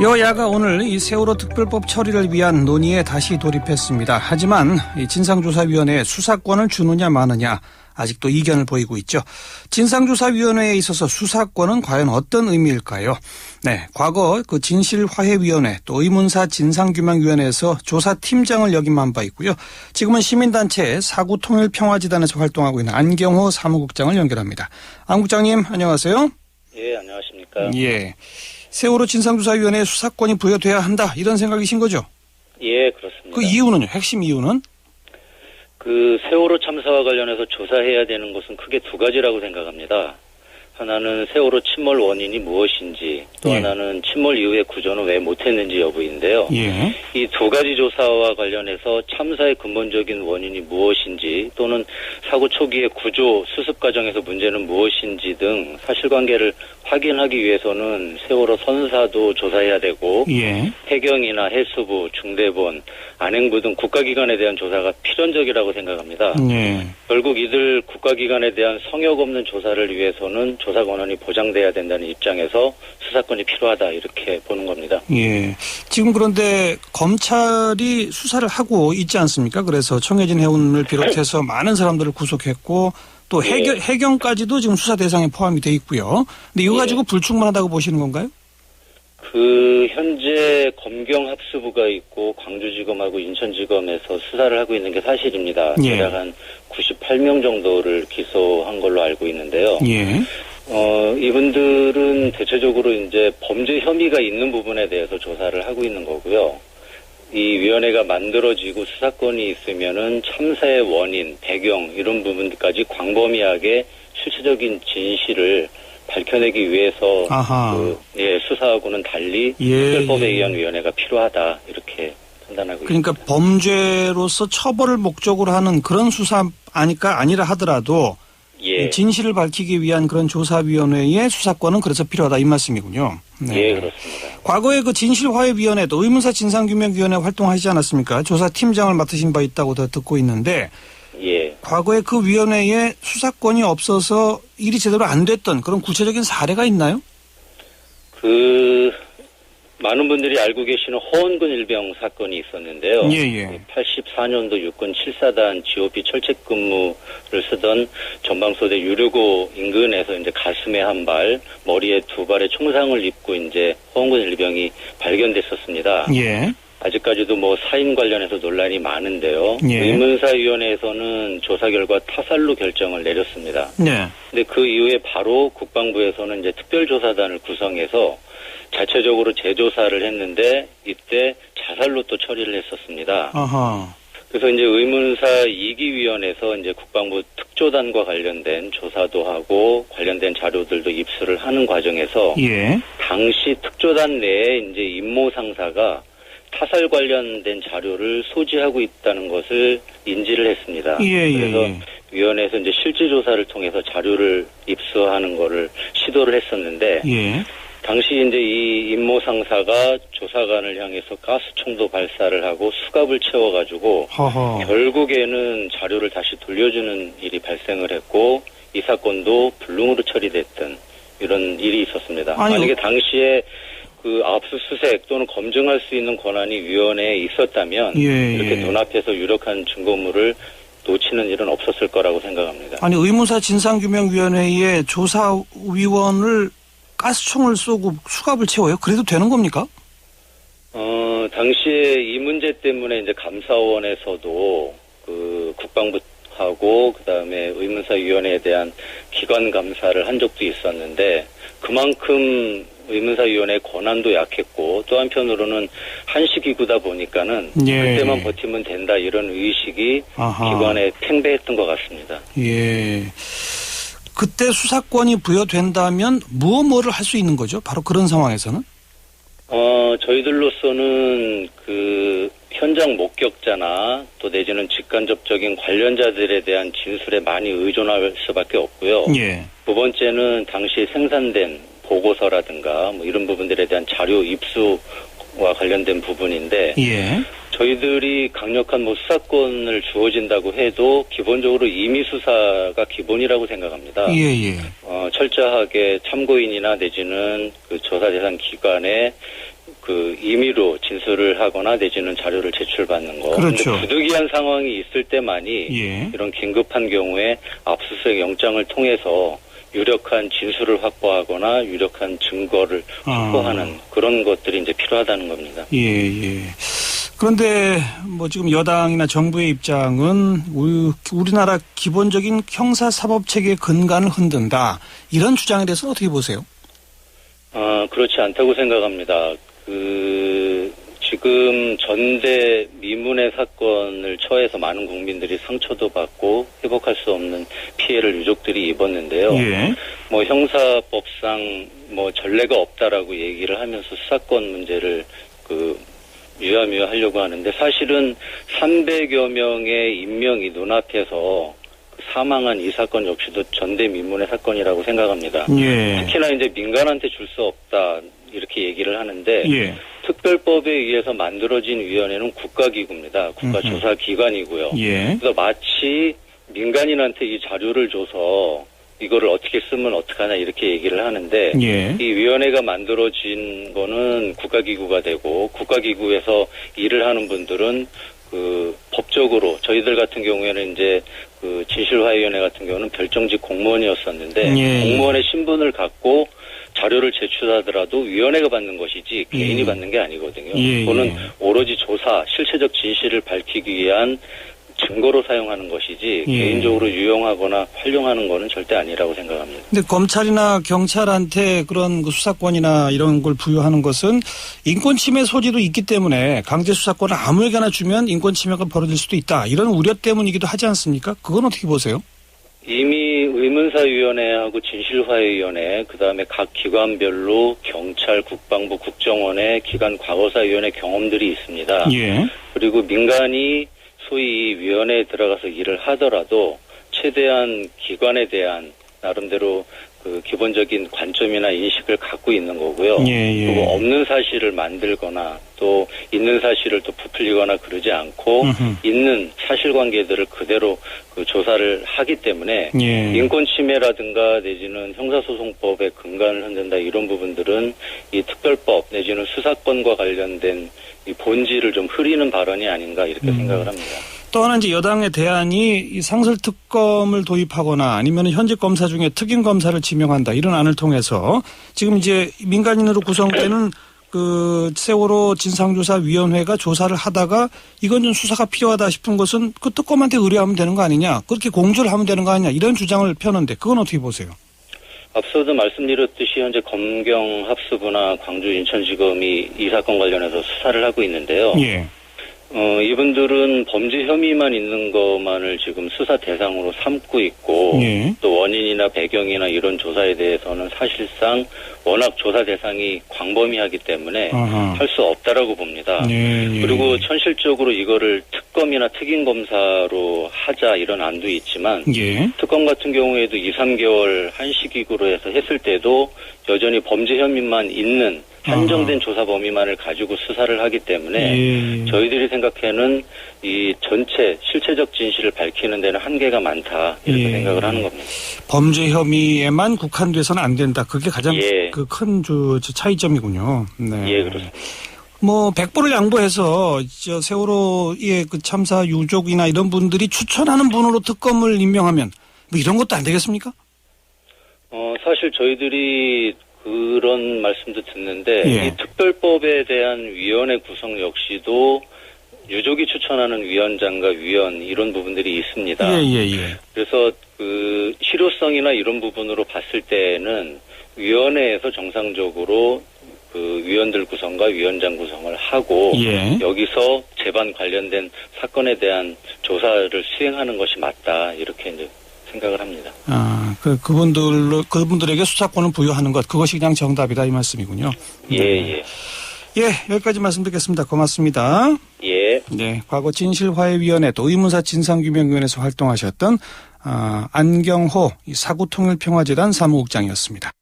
여야가 오늘 이 세월호 특별법 처리를 위한 논의에 다시 돌입했습니다. 하지만 이 진상조사위원회에 수사권을 주느냐 마느냐 아직도 이견을 보이고 있죠. 진상조사위원회에 있어서 수사권은 과연 어떤 의미일까요? 네, 과거 그 진실화해위원회 또 의문사 진상규명위원회에서 조사팀장을 역임한 바 있고요. 지금은 시민단체 사구통일평화재단에서 활동하고 있는 안경호 사무국장을 연결합니다. 안 국장님 안녕하세요. 예, 안녕하십니까. 예. 세월호 진상조사위원회에 수사권이 부여돼야 한다 이런 생각이신 거죠? 예, 그렇습니다. 그 이유는요? 핵심 이유는? 그 세월호 참사와 관련해서 조사해야 되는 것은 크게 두 가지라고 생각합니다. 하나는 세월호 침몰 원인이 무엇인지, 또 예. 하나는 침몰 이후의 구조는 왜 못했는지 여부인데요. 예. 이두 가지 조사와 관련해서 참사의 근본적인 원인이 무엇인지 또는 사고 초기의 구조 수습 과정에서 문제는 무엇인지 등 사실관계를 확인하기 위해서는 세월호 선사도 조사해야 되고 예. 해경이나 해수부, 중대본, 안행부 등 국가기관에 대한 조사가 필연적이라고 생각합니다. 예. 결국 이들 국가기관에 대한 성역 없는 조사를 위해서는 조사 권한이 보장돼야 된다는 입장에서 수사권이 필요하다 이렇게 보는 겁니다. 예. 지금 그런데 검찰이 수사를 하고 있지 않습니까? 그래서 청해진 해운을 비롯해서 많은 사람들을 구속했고 또 예. 해경, 해경까지도 지금 수사 대상에 포함이 돼 있고요. 근데 이거 예. 가지고 불충분하다고 보시는 건가요? 그 현재 검경 합수부가 있고 광주지검하고 인천지검에서 수사를 하고 있는 게 사실입니다. 예. 대략 한 98명 정도를 기소한 걸로 알고 있는데요. 예. 어, 이분들은 대체적으로 이제 범죄 혐의가 있는 부분에 대해서 조사를 하고 있는 거고요. 이 위원회가 만들어지고 수사권이 있으면은 참사의 원인, 배경 이런 부분까지 광범위하게 실체적인 진실을 밝혀내기 위해서. 그, 예, 수사하고는 달리 예, 특별법에 예. 의한 위원회가 필요하다 이렇게 판단하고 그러니까 있습니다. 범죄로서 처벌을 목적으로 하는 그런 수사 아니까 아니라 하더라도 예, 진실을 밝히기 위한 그런 조사위원회의 수사권은 그래서 필요하다 이 말씀이군요. 네. 예, 그렇습니다. 과거에 그 진실화해위원회도 의문사 진상규명위원회 활동하시지 않았습니까? 조사팀장을 맡으신 바 있다고 더 듣고 있는데 예. 과거에 그 위원회에 수사권이 없어서 일이 제대로 안 됐던 그런 구체적인 사례가 있나요? 그 많은 분들이 알고 계시는 허원군 일병 사건이 있었는데요. 예, 예. 84년도 육군 7사단 GOP 철책 근무를 쓰던 전방소대 유료고 인근에서 이제 가슴에 한 발, 머리에 두 발의 총상을 입고 이제 허원군 일병이 발견됐었습니다. 예. 아직까지도 뭐 사인 관련해서 논란이 많은데요. 예. 의문사위원회에서는 조사 결과 타살로 결정을 내렸습니다. 네. 근데 그 이후에 바로 국방부에서는 이제 특별조사단을 구성해서 자체적으로 재조사를 했는데 이때 자살로 또 처리를 했었습니다. 아하. 그래서 이제 의문사 2기 위원회에서 이제 국방부 특조단과 관련된 조사도 하고 관련된 자료들도 입수를 하는 과정에서 예. 당시 특조단 내에 이제 임모 상사가 타살 관련된 자료를 소지하고 있다는 것을 인지를 했습니다. 예, 예, 그래서 예. 위원회에서 이제 실질 조사를 통해서 자료를 입수하는 거를 시도를 했었는데 예. 당시 이제 이 임모 상사가 조사관을 향해서 가스총도 발사를 하고 수갑을 채워가지고 허허. 결국에는 자료를 다시 돌려주는 일이 발생을 했고 이 사건도 불능으로 처리됐던 이런 일이 있었습니다. 아니, 만약에 당시에 그 압수수색 또는 검증할 수 있는 권한이 위원회에 있었다면 예, 이렇게 예. 눈앞에서 유력한 증거물을 놓치는 일은 없었을 거라고 생각합니다. 아니 의문사 진상규명위원회의 조사위원을 가스총을 쏘고 수갑을 채워요? 그래도 되는 겁니까? 어, 당시에 이 문제 때문에 이제 감사원에서도 그 국방부하고 그다음에 의문사위원회에 대한 기관 감사를 한 적도 있었는데 그만큼 의문사위원회 권한도 약했고 또 한편으로는 한시기구다 보니까는 예. 그때만 버티면 된다 이런 의식이 아하. 기관에 팽배했던 것 같습니다. 예. 그때 수사권이 부여된다면 무엇 뭐를 할 수 있는 거죠? 바로 그런 상황에서는? 어, 저희들로서는 그 현장 목격자나 또 내지는 직간접적인 관련자들에 대한 진술에 많이 의존할 수밖에 없고요. 예. 두 번째는 당시 생산된 보고서라든가 뭐 이런 부분들에 대한 자료 입수와 관련된 부분인데 예. 저희들이 강력한 뭐 수사권을 주어진다고 해도 기본적으로 임의 수사가 기본이라고 생각합니다. 예, 예. 어, 철저하게 참고인이나 내지는 그 조사 대상 기관에 그 임의로 진술을 하거나 내지는 자료를 제출받는 거. 그렇죠. 부득이한 상황이 있을 때만이 예. 이런 긴급한 경우에 압수수색 영장을 통해서 유력한 진술을 확보하거나 유력한 증거를 아. 확보하는 그런 것들이 이제 필요하다는 겁니다. 예, 예. 그런데 뭐 지금 여당이나 정부의 입장은 우리, 우리나라 기본적인 형사 사법 체계의 근간을 흔든다. 이런 주장에 대해서 어떻게 보세요? 아, 그렇지 않다고 생각합니다. 그, 지금 전대 미문의 사건을 처해서 많은 국민들이 상처도 받고 회복할 수 없는 피해를 유족들이 입었는데요. 예. 뭐 형사법상 뭐 전례가 없다라고 얘기를 하면서 수사권 문제를 그 유야무야 하려고 하는데 사실은 300여 명의 인명이 눈앞에서 그 사망한 이 사건 역시도 전대미문의 사건이라고 생각합니다. 예. 특히나 이제 민간한테 줄 수 없다 이렇게 얘기를 하는데 예. 특별법에 의해서 만들어진 위원회는 국가기구입니다. 국가조사기관이고요. 예. 그래서 마치 민간인한테 이 자료를 줘서 이거를 어떻게 쓰면 어떡하냐 이렇게 얘기를 하는데 예. 이 위원회가 만들어진 거는 국가기구가 되고 국가기구에서 일을 하는 분들은 그 법적으로 저희들 같은 경우에는 이제 그 진실화위원회 같은 경우는 별정직 공무원이었었는데 예. 공무원의 신분을 갖고 자료를 제출하더라도 위원회가 받는 것이지 개인이 예. 받는 게 아니거든요. 예, 그거는 예. 오로지 조사, 실체적 진실을 밝히기 위한 증거로 사용하는 것이지 예. 개인적으로 유용하거나 활용하는 거는 절대 아니라고 생각합니다. 근데 검찰이나 경찰한테 그런 그 수사권이나 이런 걸 부여하는 것은 인권 침해 소지도 있기 때문에 강제 수사권을 아무에게나 주면 인권 침해가 벌어질 수도 있다. 이런 우려 때문이기도 하지 않습니까? 그건 어떻게 보세요? 이미 의문사위원회하고 진실화위원회, 그 다음에 각 기관별로 경찰, 국방부, 국정원의 기관 과거사위원회 경험들이 있습니다. 예. 그리고 민간이 소위 이 위원회에 들어가서 일을 하더라도 최대한 기관에 대한 나름대로 그 기본적인 관점이나 인식을 갖고 있는 거고요. 예, 예. 그리고 없는 사실을 만들거나 또 있는 사실을 또 부풀리거나 그러지 않고 음흠. 있는 사실관계들을 그대로 그 조사를 하기 때문에 예. 인권 침해라든가 내지는 형사소송법의 근간을 흔든다 이런 부분들은 이 특별법 내지는 수사권과 관련된 이 본질을 좀 흐리는 발언이 아닌가 이렇게 음. 생각을 합니다. 또 하나 이제 여당의 대안이 이 상설 특검을 도입하거나 아니면 현직 검사 중에 특임 검사를 지명한다 이런 안을 통해서 지금 이제 민간인으로 구성되는 그 세월호 진상조사위원회가 조사를 하다가 이건 좀 수사가 필요하다 싶은 것은 그 특검한테 의뢰하면 되는 거 아니냐 그렇게 공조를 하면 되는 거 아니냐 이런 주장을 펴는데 그건 어떻게 보세요? 앞서도 말씀드렸듯이 현재 검경 합수부나 광주 인천지검이 이 사건 관련해서 수사를 하고 있는데요. 예. 어, 이분들은 범죄 혐의만 있는 것만을 지금 수사 대상으로 삼고 있고 예. 또 원인이나 배경이나 이런 조사에 대해서는 사실상 워낙 조사 대상이 광범위하기 때문에. 할 수 없다라고 봅니다. 예, 예. 그리고 현실적으로 이거를 특검이나 특임 검사로 하자 이런 안도 있지만 예. 특검 같은 경우에도 2, 3개월 한시기구로 해서 했을 때도 여전히 범죄 혐의만 있는 한정된 조사 범위만을 가지고 수사를 하기 때문에 예. 저희들이 생각해는 이 전체 실체적 진실을 밝히는 데는 한계가 많다 이렇게 예. 생각을 하는 겁니다. 범죄 혐의에만 국한돼서는 안 된다. 그게 가장 예. 그큰 차이점이군요. 네. 예, 그렇습니다. 뭐 백보를 양보해서 저 세월호의 그 참사 유족이나 이런 분들이 추천하는 분으로 특검을 임명하면 뭐 이런 것도 안 되겠습니까? 어, 사실 저희들이 그런 말씀도 듣는데 예. 이 특별법에 대한 위원회 구성 역시도 유족이 추천하는 위원장과 위원 이런 부분들이 있습니다. 예 예 예. 그래서 그 실효성이나 이런 부분으로 봤을 때는 위원회에서 정상적으로 그 위원들 구성과 위원장 구성을 하고 예. 여기서 재반 관련된 사건에 대한 조사를 수행하는 것이 맞다 이렇게 이제 생각을 합니다. 아, 그 그분들로 그분들에게 수사권을 부여하는 것 그것이 그냥 정답이다 이 말씀이군요. 예, 예. 예, 여기까지 말씀드리겠습니다. 고맙습니다. 예. 네, 과거 진실화해위원회 또 의문사 진상규명위원회에서 활동하셨던 아, 안경호 이 사구통일평화재단 사무국장이었습니다.